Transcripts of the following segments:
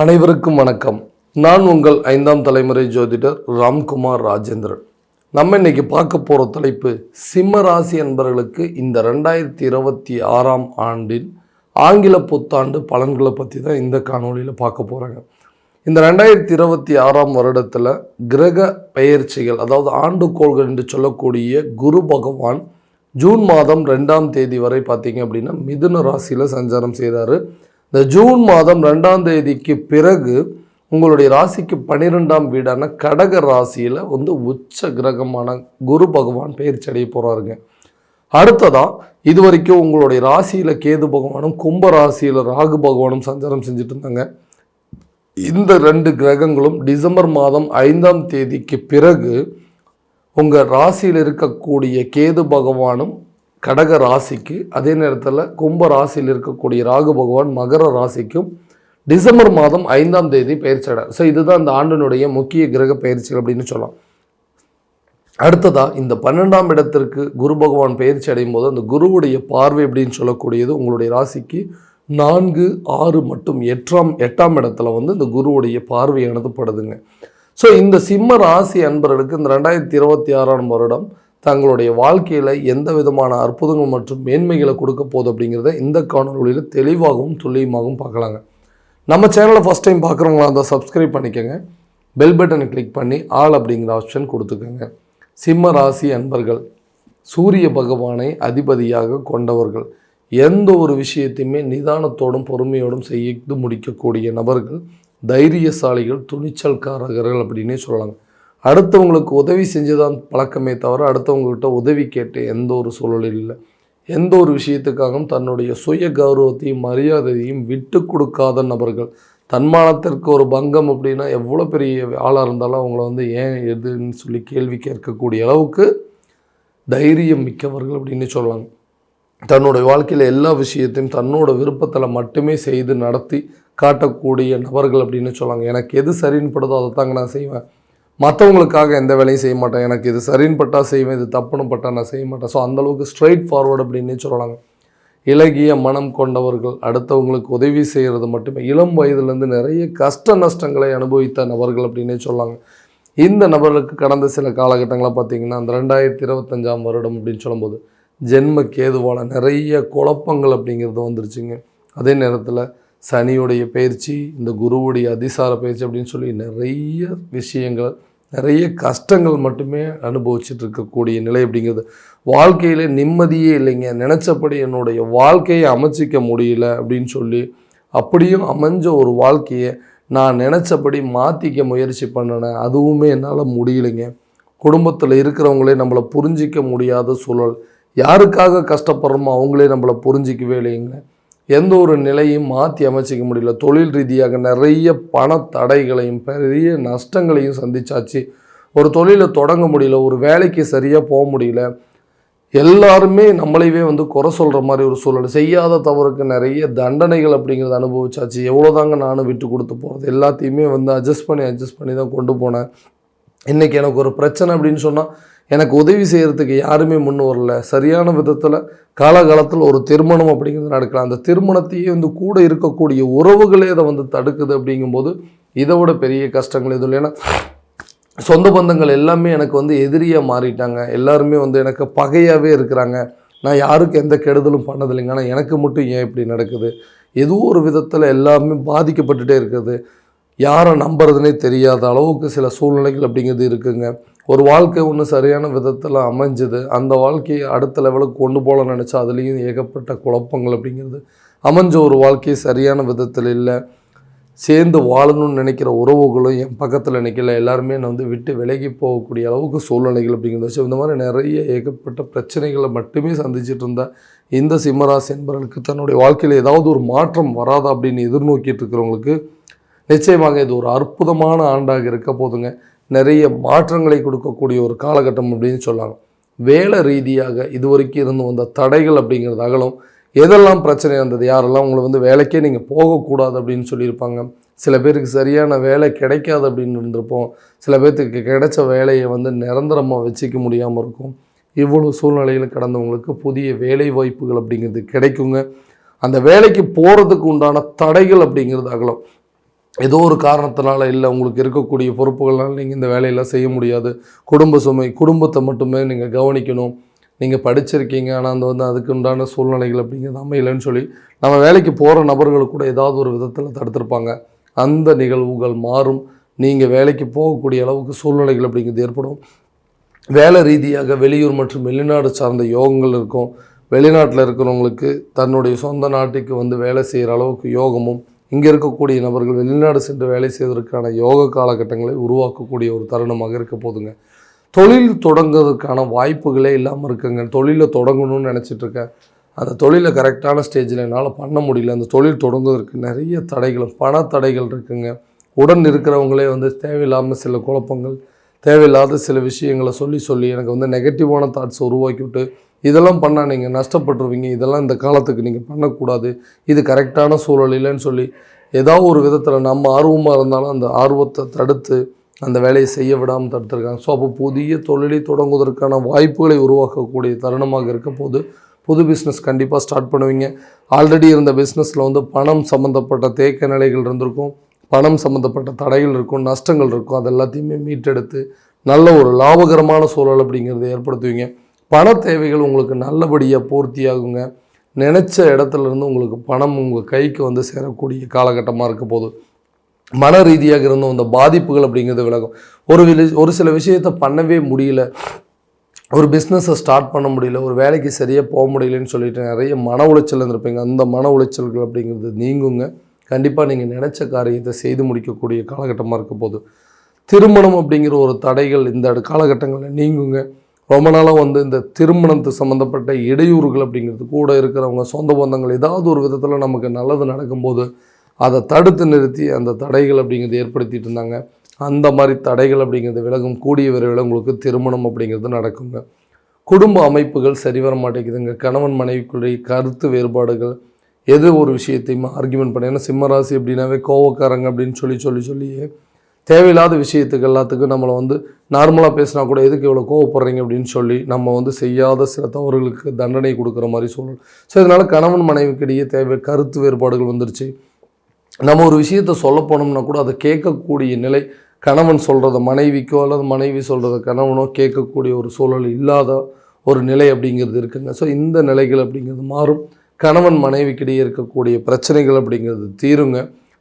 அனைவருக்கும் வணக்கம். நான் உங்கள் ஐந்தாம் தலைமுறை ஜோதிடர் ராம்குமார் ராஜேந்திரன். நம்ம இன்னைக்கு பார்க்க போகிற தலைப்பு சிம்ம ராசி என்பவர்களுக்கு இந்த ரெண்டாயிரத்தி இருபத்தி ஆறாம் ஆண்டின் ஆங்கில புத்தாண்டு பலன்களை பற்றி தான் இந்த காணொளியில் பார்க்க போகிறாங்க இந்த ரெண்டாயிரத்தி இருபத்தி ஆறாம் வருடத்தில் கிரக பெயர்ச்சிகள் அதாவது ஆண்டுகோள்கள் என்று சொல்லக்கூடிய குரு பகவான் ஜூன் மாதம் ரெண்டாம் தேதி வரை பார்த்தீங்க அப்படின்னா மிதுன ராசியில் சஞ்சாரம் செய்கிறாரு இந்த ஜூன் மாதம் ரெண்டாம் தேதிக்கு பிறகு உங்களுடைய ராசிக்கு பன்னிரெண்டாம் வீடான கடக ராசியில் வந்து உச்ச கிரகமான குரு பகவான் பயிற்சி அடைய போகிறாருங்க அடுத்ததாக இது வரைக்கும் உங்களுடைய ராசியில் கேது பகவானும் கும்ப ராசியில் ராகு பகவானும் சஞ்சாரம் செஞ்சுட்டு இருந்தாங்க. இந்த ரெண்டு கிரகங்களும் டிசம்பர் மாதம் ஐந்தாம் தேதிக்கு பிறகு உங்கள் ராசியில் இருக்கக்கூடிய கேது பகவானும் கடக ராசிக்கு அதே நேரத்தில் கும்ப ராசியில் இருக்கக்கூடிய ராகு பகவான் மகர ராசிக்கும் டிசம்பர் மாதம் ஐந்தாம் தேதி பயிற்சியாடார் ஸோ இதுதான் இந்த ஆண்டினுடைய முக்கிய கிரக பயிற்சிகள் அப்படின்னு சொல்லலாம். அடுத்ததாக இந்த பன்னெண்டாம் இடத்திற்கு குரு பகவான் பயிற்சி அடையும் போது அந்த குருவுடைய பார்வை அப்படின்னு சொல்லக்கூடியது உங்களுடைய ராசிக்கு நான்கு ஆறு மற்றும் எட்டாம் எட்டாம் இடத்துல வந்து இந்த குருவுடைய பார்வை படுதுங்க ஸோ இந்த சிம்ம ராசி அன்பர்களுக்கு இந்த ரெண்டாயிரத்தி இருபத்தி ஆறாம் வருடம் தங்களுடைய வாழ்க்கையில் எந்த விதமான அற்புதங்கள் மற்றும் மேன்மைகளை கொடுக்க போகுது அப்படிங்கிறத இந்த காணொலியில் தெளிவாகவும் துல்லியமாகவும் பார்க்கலாங்க. நம்ம சேனலை ஃபஸ்ட் டைம் பார்க்குறவங்களா இருந்தால் சப்ஸ்கிரைப் பண்ணிக்கோங்க. பெல் பட்டனை கிளிக் பண்ணி ஆல் அப்படிங்கிற ஆப்ஷன் கொடுத்துக்கோங்க. சிம்ம ராசி அன்பர்கள் சூரிய பகவானை அதிபதியாக கொண்டவர்கள் எந்த ஒரு விஷயத்தையுமே நிதானத்தோடும் பொறுமையோடும் செய்து முடிக்கக்கூடிய நபர்கள் தைரியசாலிகள் துணிச்சல்காரகர்கள் அப்படின்னே சொல்லலாங்க. அடுத்தவங்களுக்கு உதவி செஞ்சுதான் பழக்கமே தவிர அடுத்தவங்கக்கிட்ட உதவி கேட்டு எந்த ஒரு சூழலில் இல்லை. எந்த ஒரு விஷயத்துக்காகவும் தன்னுடைய சுய கௌரவத்தையும் மரியாதையையும் விட்டு கொடுக்காத நபர்கள். தன்மானத்திற்கு ஒரு பங்கம் அப்படின்னா எவ்வளோ பெரிய ஆளாக இருந்தாலும் அவங்கள வந்து ஏன் எதுன்னு சொல்லி கேள்வி கேட்கக்கூடிய அளவுக்கு தைரியம் மிக்கவர்கள் அப்படின்னு சொல்லலாங்க தன்னுடைய வாழ்க்கையில் எல்லா விஷயத்தையும் தன்னோட விருப்பத்தில் மட்டுமே செய்து நடத்தி காட்டக்கூடிய நபர்கள் அப்படின்னு சொல்லாங்க எனக்கு எது சரின்னு படுதோ அதை தாங்க நான் செய்வேன். மற்றவங்களுக்காக எந்த வேலையும் செய்ய மாட்டேன். எனக்கு இது சரின்னு பட்டா செய்வேன் இது தப்புன்னு பட்டா நான் செய்ய மாட்டேன். ஸோ அந்தளவுக்கு ஸ்ட்ரைட் ஃபார்வர்டு அப்படின்னு சொல்லலாங்க இலகிய மனம் கொண்டவர்கள் அடுத்தவங்களுக்கு உதவி செய்கிறது மட்டுமே. இளம் வயதுலேருந்து நிறைய கஷ்ட நஷ்டங்களை அனுபவித்த நபர்கள் அப்படின்னே சொல்லாங்க இந்த நபர்களுக்கு கடந்த சில காலகட்டங்களை பார்த்தீங்கன்னா அந்த ரெண்டாயிரத்தி இருபத்தஞ்சாம் வருடம் அப்படின்னு சொல்லும்போது ஜென்ம கேதுவால நிறைய குழப்பங்கள் அப்படிங்கிறது வந்துருச்சுங்க. அதே நேரத்தில் சனியுடைய பயிற்சி இந்த குருவுடைய அதிசார பயிற்சி அப்படின்னு சொல்லி நிறைய விஷயங்கள் நிறைய கஷ்டங்கள் மட்டுமே அனுபவிச்சுட்டு இருக்கக்கூடிய நிலை அப்படிங்கிறது. வாழ்க்கையில் நிம்மதியே இல்லைங்க. நினச்சபடி என்னுடைய வாழ்க்கையை அமைச்சிக்க முடியல அப்படின்னு சொல்லி அப்படியும் அமைஞ்ச ஒரு வாழ்க்கையை நான் நினச்சபடி மாற்றிக்க முயற்சி பண்ணினேன். அதுவுமே என்னால் முடியலைங்க. குடும்பத்தில் இருக்கிறவங்களே நம்மளை புரிஞ்சிக்க முடியாத சூழல். யாருக்காக கஷ்டப்படுறோமோ அவங்களே நம்மளை புரிஞ்சிக்கவே இல்லைங்க. எந்த ஒரு நிலையும் மாற்றி அமைச்சிக்க முடியல. தொழில் ரீதியாக நிறைய பண தடைகளையும் பெரிய நஷ்டங்களையும் சந்திச்சாச்சு. ஒரு தொழிலை தொடங்க முடியல ஒரு வேலைக்கு சரியாக போக முடியல. எல்லாருமே நம்மளைவே வந்து குறை சொல்கிற மாதிரி ஒரு சூழல். செய்யாத தவறுக்கு நிறைய தண்டனைகள் அப்படிங்கிறத அனுபவிச்சாச்சு. எவ்வளோதாங்க நானும் விட்டு கொடுத்து போகிறது எல்லாத்தையுமே வந்து அட்ஜஸ்ட் பண்ணி அட்ஜஸ்ட் பண்ணி தான் கொண்டு போனேன். இன்றைக்கி எனக்கு ஒரு பிரச்சனை அப்படின்னு சொன்னால் எனக்கு உதவி செய்கிறதுக்கு யாருமே முன் வரல. சரியான விதத்தில் காலகாலத்தில் ஒரு திருமணம் அப்படிங்கிறது நடக்கலாம். அந்த திருமணத்தையே வந்து கூட இருக்கக்கூடிய உறவுகளே அதை வந்து தடுக்குது அப்படிங்கும்போது இதை விட பெரிய கஷ்டங்கள் எதுவும் இல்லைன்னா சொந்த பந்தங்கள் எல்லாமே எனக்கு வந்து எதிரியாக மாறிட்டாங்க. எல்லாருமே வந்து எனக்கு பகையாகவே இருக்கிறாங்க. நான் யாருக்கும் எந்த கெடுதலும் பண்ணதில்லைங்க. ஆனால் எனக்கு மட்டும் ஏன் இப்படி நடக்குது? ஏதோ ஒரு விதத்தில் எல்லாமே பாதிக்கப்பட்டுட்டே இருக்குது. யாரை நம்புறதுனே தெரியாத அளவுக்கு சில சூழ்நிலைகள் அப்படிங்கிறது இருக்குங்க. ஒரு வாழ்க்கை ஒன்று சரியான விதத்தில் அமைஞ்சுது. அந்த வாழ்க்கையை அடுத்த லெவலுக்கு கொண்டு போகல நினச்சா அதுலேயும் ஏகப்பட்ட குழப்பங்கள் அப்படிங்கிறது அமைஞ்ச ஒரு வாழ்க்கை சரியான விதத்தில் இல்லை. சேர்ந்து வாழணும்னு நினைக்கிற உறவுகளும் என் பக்கத்தில் நிற்கல எல்லாருமே நான் வந்து விட்டு விலகி போகக்கூடிய அளவுக்கு சூழ்நிலைகள் அப்படிங்கிறது வச்சு இந்த மாதிரி நிறைய ஏகப்பட்ட பிரச்சனைகளை மட்டுமே சந்திச்சுட்டு இருந்த இந்த சிம்மராசி என்பவர்களுக்கு தன்னுடைய வாழ்க்கையில் ஏதாவது ஒரு மாற்றம் வராதா அப்படின்னு எதிர்நோக்கிட்டு இருக்கிறவங்களுக்கு நிச்சயமாக இது ஒரு அற்புதமான ஆண்டாக இருக்க போதுங்க. நிறைய மாற்றங்களை கொடுக்கக்கூடிய ஒரு காலகட்டம் அப்படின்னு சொல்லலாம் வேலை ரீதியாக இது வரைக்கும் இருந்து வந்த தடைகள் அப்படிங்கிறது அகலும். எதெல்லாம் பிரச்சனை இருந்தது யாரெல்லாம் உங்களை வந்து வேலைக்கே நீங்கள் போகக்கூடாது அப்படின்னு சொல்லியிருப்பாங்க. சில பேருக்கு சரியான வேலை கிடைக்காது அப்படின்னு இருந்திருப்போம். சில பேர்த்துக்கு கிடைச்ச வேலையை வந்து நிரந்தரமாக வச்சுக்க முடியாமல் இருக்கும். இவ்வளோ சூழ்நிலையில் கடந்தவங்களுக்கு புதிய வேலை வாய்ப்புகள் அப்படிங்கிறது கிடைக்குங்க. அந்த வேலைக்கு போகிறதுக்கு உண்டான தடைகள் அப்படிங்கிறது அகலம். ஏதோ ஒரு காரணத்தினால இல்லை உங்களுக்கு இருக்கக்கூடிய பொறுப்புகளால் நீங்கள் இந்த வேலையெல்லாம் செய்ய முடியாது. குடும்ப சுமை குடும்பத்தை மட்டுமே நீங்கள் கவனிக்கணும். நீங்கள் படிச்சிருக்கீங்க ஆனால் அந்த வந்து அதுக்கு உண்டான சூழ்நிலைகள் அப்படிங்கிறது அமையலைன்னு சொல்லி நம்ம வேலைக்கு போகிற நபர்கள் கூட ஏதாவது ஒரு விதத்தில் தடுத்திருப்பாங்க. அந்த நிகழ்வுகள் மாறும். நீங்கள் வேலைக்கு போகக்கூடிய அளவுக்கு சூழ்நிலைகள் அப்படிங்கிறது ஏற்படும். வேலை ரீதியாக வெளியூர் மற்றும் வெளிநாடு சார்ந்த யோகங்கள் இருக்கும். வெளிநாட்டில் இருக்கிறவங்களுக்கு தன்னுடைய சொந்த நாட்டுக்கு வந்து வேலை செய்கிற அளவுக்கு யோகமும் இங்கே இருக்கக்கூடிய நபர்கள் வெளிநாடு சென்று வேலை செய்வதற்கான யோக காலகட்டங்களை உருவாக்கக்கூடிய ஒரு தருணமாக இருக்க போதுங்க. தொழில் தொடங்குவதற்கான வாய்ப்புகளே இல்லாமல் இருக்குங்க. தொழிலை தொடங்கணும்னு நினச்சிட்ருக்கேன் அந்த தொழிலை கரெக்டான ஸ்டேஜில் என்னால் பண்ண முடியல. அந்த தொழில் தொடங்குவதற்கு நிறைய தடைகள் பண தடைகள் இருக்குங்க. உடன் இருக்கிறவங்களே வந்து தேவையில்லாமல் சில குழப்பங்கள் தேவையில்லாத சில விஷயங்களை சொல்லி சொல்லி எனக்கு வந்து நெகட்டிவான தாட்ஸ் உருவாக்கி விட்டு இதெல்லாம் பண்ணால் நீங்கள் நஷ்டப்பட்டுருவீங்க. இதெல்லாம் இந்த காலத்துக்கு நீங்கள் பண்ணக்கூடாது. இது கரெக்டான சூழல் இல்லைன்னு சொல்லி ஏதாவது ஒரு விதத்தில் நம்ம ஆர்வமாக இருந்தாலும் அந்த ஆர்வத்தை தடுத்து அந்த வேலையை செய்ய விடாமல் தடுத்துருக்காங்க. ஸோ அப்போ புதிய தொழிலை தொடங்குவதற்கான வாய்ப்புகளை உருவாக்கக்கூடிய தருணமாக இருக்க போது புது பிஸ்னஸ் கண்டிப்பாக ஸ்டார்ட் பண்ணுவீங்க. ஆல்ரெடி இருந்த பிஸ்னஸில் வந்து பணம் சம்மந்தப்பட்ட தேக்க நிலைகள் இருந்திருக்கும். பணம் சம்மந்தப்பட்ட தடைகள் இருக்கும் நஷ்டங்கள் இருக்கும் அது எல்லாத்தையுமே மீட்டெடுத்து நல்ல ஒரு லாபகரமான சூழல் அப்படிங்கிறத ஏற்படுத்துவீங்க. பண தேவைகள் உங்களுக்கு நல்லபடியாக பூர்த்தியாகுங்க. நினச்ச இடத்துலேருந்து உங்களுக்கு பணம் உங்கள் கைக்கு வந்து சேரக்கூடிய காலகட்டமாக இருக்க போது மன ரீதியாக இருந்த அந்த பாதிப்புகள் அப்படிங்கிறது விலகும். ஒரு வில ஒரு சில விஷயத்தை பண்ணவே முடியல. ஒரு பிஸ்னஸை ஸ்டார்ட் பண்ண முடியல. ஒரு வேலைக்கு சரியாக போக முடியலன்னு சொல்லிட்டு நிறைய மன உளைச்சல் இருந்திருப்பீங்க. அந்த மன உளைச்சல்கள் அப்படிங்கிறது நீங்குங்க. கண்டிப்பாக நீங்கள் நினச்ச காரியத்தை செய்து முடிக்கக்கூடிய காலகட்டமாக இருக்க போகுது. திருமணம் அப்படிங்கிற ஒரு தடைகள் இந்த காலகட்டங்களில் நீங்குங்க. ரொம்ப நாளாக வந்து இந்த திருமணத்து சம்மந்தப்பட்ட இடையூறுகள் அப்படிங்கிறது கூட இருக்கிறவங்க சொந்த பந்தங்கள் ஏதாவது ஒரு விதத்தில் நமக்கு நல்லது நடக்கும்போது அதை தடுத்து நிறுத்தி அந்த தடைகள் அப்படிங்கிறது ஏற்படுத்திட்டு இருந்தாங்க. அந்த மாதிரி தடைகள் அப்படிங்கிறது விலகும் கூடிய விரைவில் உங்களுக்கு திருமணம் அப்படிங்கிறது நடக்குங்க. குடும்ப அமைப்புகள் சரி வர மாட்டேங்குதுங்க. கணவன் மனைவிக்குள்ளே கருத்து வேறுபாடுகள் எது ஒரு விஷயத்தையும் ஆர்கியூமெண்ட் பண்ண ஏன்னா சிம்மராசி அப்படின்னாவே கோவக்காரங்க அப்படின்னு சொல்லி சொல்லி சொல்லியே தேவையில்லாத விஷயத்துக்கு எல்லாத்துக்கும் நம்மளை வந்து நார்மலாக பேசினா கூட எதுக்கு இவ்வளோ கோவப்படுறீங்க அப்படின்னு சொல்லி நம்ம வந்து செய்யாத சில தவறுகளுக்கு தண்டனை கொடுக்குற மாதிரி சொல்லணும் ஸோ இதனால் கணவன் மனைவிக்கிடையே தேவை கருத்து வேறுபாடுகள் வந்துருச்சு. நம்ம ஒரு விஷயத்த சொல்ல போனோம்னா கூட அதை கேட்கக்கூடிய நிலை கணவன் சொல்கிறத மனைவிக்கோ அல்லது மனைவி சொல்கிறத கணவனோ கேட்கக்கூடிய ஒரு சூழல் இல்லாத ஒரு நிலை அப்படிங்கிறது இருக்குங்க. ஸோ இந்த நிலைகள் அப்படிங்கிறது மாறும். கணவன் மனைவிக்கிடையே இருக்கக்கூடிய பிரச்சனைகள் அப்படிங்கிறது தீருங்க.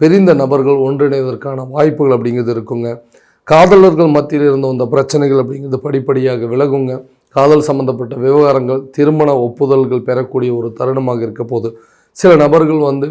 பிரிந்த நபர்கள் ஒன்றிணைவதற்கான வாய்ப்புகள் அப்படிங்கிறது இருக்குங்க. காதலர்கள் மத்தியில் இருந்த அந்த பிரச்சனைகள் அப்படிங்கிறது படிப்படியாக விலகுங்க. காதல் சம்பந்தப்பட்ட விவகாரங்கள் திருமண ஒப்புதல்கள் பெறக்கூடிய ஒரு தருணமாக இருக்க போது சில நபர்கள் வந்து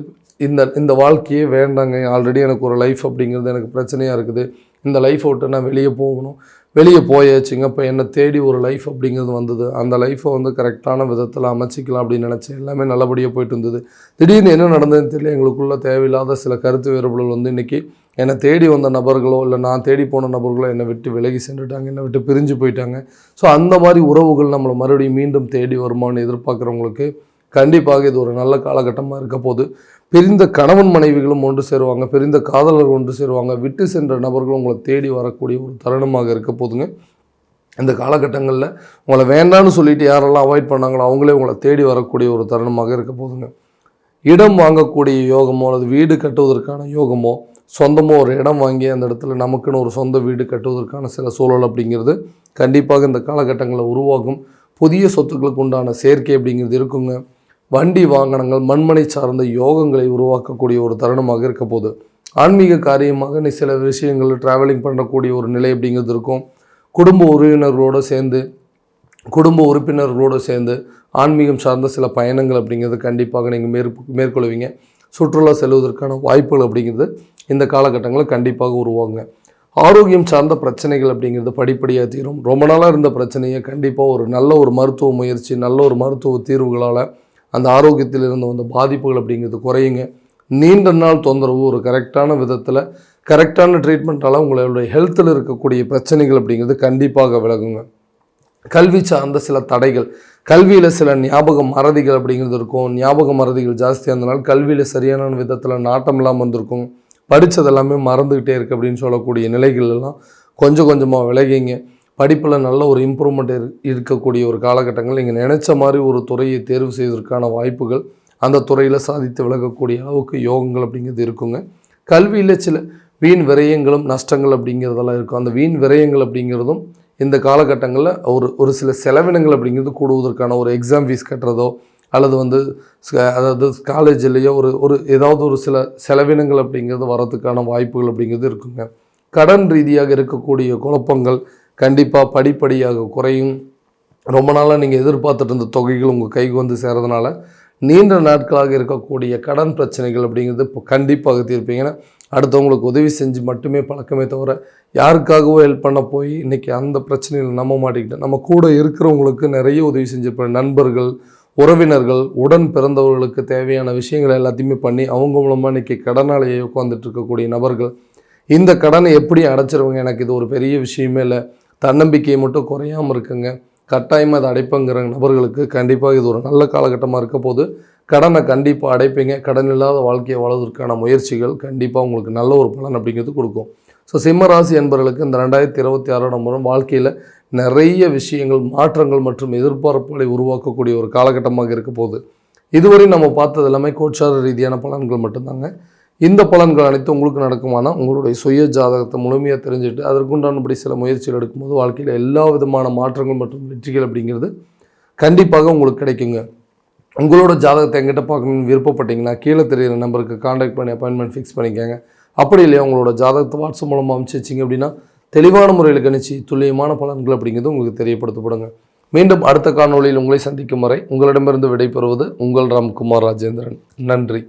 இந்த இந்த வாழ்க்கையே வேண்டாங்க. ஆல்ரெடி எனக்கு ஒரு லைஃப் அப்படிங்கிறது எனக்கு பிரச்சனையாக இருக்குது. இந்த லைஃப்பை விட்டு நான் வெளியே போகணும். வெளியே போயாச்சுங்க இப்போ என்னை தேடி ஒரு லைஃப் அப்படிங்கிறது வந்தது. அந்த லைஃப்பை வந்து கரெக்டான விதத்தில் அமைச்சிக்கலாம் அப்படின்னு நினச்சேன். எல்லாமே நல்லபடியாக போயிட்டு இருந்தது. திடீர்னு என்ன நடந்ததுன்னு தெரியல. எங்களுக்குள்ளே தேவையில்லாத சில கருத்து வேறுபாடுகள் வந்து இன்றைக்கி என்னை தேடி வந்த நபர்களோ இல்லை நான் தேடி போன நபர்களோ என்னை விட்டு விலகி சென்றுட்டாங்க என்னை விட்டு பிரிஞ்சு போயிட்டாங்க. ஸோ அந்த மாதிரி உறவுகள் நம்மளை மறுபடியும் மீண்டும் தேடி வருமானு எதிர்பார்க்குறவங்களுக்கு கண்டிப்பாக இது ஒரு நல்ல காலகட்டமாக இருக்க போது பிரிந்த கணவன் மனைவிகளும் ஒன்று சேருவாங்க பிரிந்த காதலர்கள் ஒன்று சேருவாங்க விட்டு சென்ற நபர்களும் உங்களை தேடி வரக்கூடிய ஒரு தருணமாக இருக்க போதுங்க இந்த காலகட்டங்களில் உங்களை வேண்டான்னு சொல்லிட்டு யாரெல்லாம் அவாய்ட் பண்ணாங்களோ அவங்களே உங்களை தேடி வரக்கூடிய ஒரு தருணமாக இருக்க போதுங்க இடம் வாங்கக்கூடிய யோகமோ அல்லது வீடு கட்டுவதற்கான யோகமோ சொந்தமோ ஒரு இடம் வாங்கி அந்த இடத்துல நமக்குன்னு ஒரு சொந்த வீடு கட்டுவதற்கான சில சூழல் அப்படிங்கிறது கண்டிப்பாக இந்த காலகட்டங்களை உருவாகும் புதிய சொத்துக்களுக்கு உண்டான சேர்க்கை அப்படிங்கிறது இருக்குங்க. வண்டி வாகனங்கள் மண்மனை சார்ந்த யோகங்களை உருவாக்கக்கூடிய ஒரு தருணமாக இருக்க போகுது ஆன்மீக காரியமாக நீ சில விஷயங்கள் ட்ராவலிங் பண்ணக்கூடிய ஒரு நிலை அப்படிங்கிறது இருக்கும். குடும்ப உறவினர்களோடு சேர்ந்து குடும்ப உறுப்பினர்களோடு சேர்ந்து ஆன்மீகம் சார்ந்த சில பயணங்கள் அப்படிங்கிறது கண்டிப்பாக நீங்கள் மேற் மேற்கொள்வீங்க. சுற்றுலா செல்வதற்கான வாய்ப்புகள் அப்படிங்கிறது இந்த காலகட்டங்களில் கண்டிப்பாக உருவாங்க ஆரோக்கியம் சார்ந்த பிரச்சனைகள் அப்படிங்கிறது படிப்படியாக தீரும். ரொம்ப நாளாக இருந்த பிரச்சனையை கண்டிப்பாக ஒரு நல்ல ஒரு மருத்துவ முயற்சி நல்ல ஒரு மருத்துவ தீர்வுகளால் அந்த ஆரோக்கியத்தில் இருந்த வந்த பாதிப்புகள் அப்படிங்கிறது குறையுங்க. நீண்ட நாள் தொந்தரவு ஒரு கரெக்டான விதத்தில் கரெக்டான ட்ரீட்மெண்ட்டால் உங்களுடைய ஹெல்த்தில் இருக்கக்கூடிய பிரச்சனைகள் அப்படிங்கிறது கண்டிப்பாக விலகுங்க. கல்வி சார்ந்த சில தடைகள் கல்வியில் சில ஞாபக மறதிகள் அப்படிங்கிறது இருக்கும். ஞாபக மறதிகள் ஜாஸ்தியாக இருந்தனால கல்வியில் சரியான விதத்தில் நாட்டம் இல்லாமல் வந்திருக்கும் படித்தது எல்லாமே மறந்துக்கிட்டே இருக்குது அப்படின்னு சொல்லக்கூடிய நிலைகள் எல்லாம் கொஞ்சம் கொஞ்சமாக விலகிங்க. படிப்பில் நல்ல ஒரு இம்ப்ரூவ்மெண்ட் இருக்கக்கூடிய ஒரு காலகட்டங்கள். நீங்கள் நினச்ச மாதிரி ஒரு துறையை தேர்வு செய்வதற்கான வாய்ப்புகள் அந்த துறையில் சாதித்து விலகக்கூடிய அளவுக்கு யோகங்கள் அப்படிங்கிறது இருக்குங்க. கல்வியில் சில வீண் விரயங்களும் நஷ்டங்கள் அப்படிங்கிறதெல்லாம் இருக்கும். அந்த வீண் விரயங்கள் அப்படிங்கிறதும் இந்த காலகட்டங்களில் ஒரு ஒரு சில செலவினங்கள் அப்படிங்கிறது கூடுவதற்கான ஒரு எக்ஸாம் ஃபீஸ் கட்டுறதோ அல்லது வந்து அதாவது காலேஜ்லேயோ ஒரு ஒரு ஏதாவது ஒரு சில செலவினங்கள் அப்படிங்கிறது வரதுக்கான வாய்ப்புகள் அப்படிங்கிறது இருக்குங்க. கடன் ரீதியாக இருக்கக்கூடிய குழப்பங்கள் கண்டிப்பாக படிப்படியாக குறையும். ரொம்ப நாளாக நீங்கள் எதிர்பார்த்துட்டு இருந்த தொகைகள் உங்கள் கைக்கு வந்து சேரதுனால நீண்ட நாட்களாக இருக்கக்கூடிய கடன் பிரச்சனைகள் அப்படிங்கிறது இப்போ கண்டிப்பாக தீர்ப்பீங்கன்னா அடுத்தவங்களுக்கு உதவி செஞ்சு மட்டுமே பழக்கமே தவிர யாருக்காகவோ ஹெல்ப் பண்ண போய் இன்றைக்கி அந்த பிரச்சனையில் நம்ம மாட்டிக்கிட்டோம் நம்ம கூட இருக்கிறவங்களுக்கு நிறைய உதவி செஞ்சுருப்பேன் நண்பர்கள் உறவினர்கள் உடன் பிறந்தவர்களுக்கு தேவையான விஷயங்களை எல்லாத்தையுமே பண்ணி அவங்க மூலமாக இன்றைக்கி கடனாளியை உட்காந்துட்டு இருக்கக்கூடிய நபர்கள். இந்த கடனை எப்படி அடைச்சிருவங்க? எனக்கு இது ஒரு பெரிய விஷயமே இல்லை. தன்னம்பிக்கை மட்டும் குறையாமல் இருக்குங்க. கட்டாயமாக அதை அடைப்பங்கிற நபர்களுக்கு கண்டிப்பாக இது ஒரு நல்ல காலகட்டமாக இருக்க போது கடனை கண்டிப்பாக அடைப்பீங்க. கடன் இல்லாத வாழ்க்கையை வாழ்வதற்கான முயற்சிகள் கண்டிப்பாக உங்களுக்கு நல்ல ஒரு பலன் அப்படிங்கிறது கொடுக்கும். ஸோ சிம்மராசி என்பவர்களுக்கு இந்த ரெண்டாயிரத்தி இருபத்தி ஆறாம் மூலம் வாழ்க்கையில் நிறைய விஷயங்கள் மாற்றங்கள் மற்றும் எதிர்பார்ப்புகளை உருவாக்கக்கூடிய ஒரு காலகட்டமாக இருக்க போகுது. இதுவரை நம்ம பார்த்தது எல்லாமே கோச்சார ரீதியான பலன்கள் மட்டும்தாங்க. இந்த பலன்கள் அனைத்தும் உங்களுக்கு நடக்குமானால் உங்களுடைய சுய ஜாதகத்தை முழுமையாக தெரிஞ்சுட்டு அதற்குண்டானபடி சில முயற்சிகள் எடுக்கும்போது வாழ்க்கையில் எல்லா விதமான மாற்றங்கள் மற்றும் வெற்றிகள் அப்படிங்கிறது கண்டிப்பாக உங்களுக்கு கிடைக்குங்க. உங்களோட ஜாதகத்தை எங்கிட்ட பார்க்கணும்னு விருப்பப்பட்டீங்கன்னா கீழே தெரியிற நம்பருக்கு காண்டாக்ட் பண்ணி அப்பாயின்மெண்ட் ஃபிக்ஸ் பண்ணிக்கோங்க. அப்படி இல்லையா உங்களோட ஜாதகத்தை வாட்ஸ்அப் மூலமாக அனுப்பிச்சு வச்சிங்க அப்படின்னா தெளிவான முறையில் கணிச்சு துல்லியமான பலன்கள் அப்படிங்கிறது உங்களுக்கு தெரியப்படுத்தப்படுங்க. மீண்டும் அடுத்த காணொளியில் உங்களை சந்திக்கும் வரை உங்களிடமிருந்து விடைபெறுவது உங்கள் ராம்குமார் ராஜேந்திரன். நன்றி.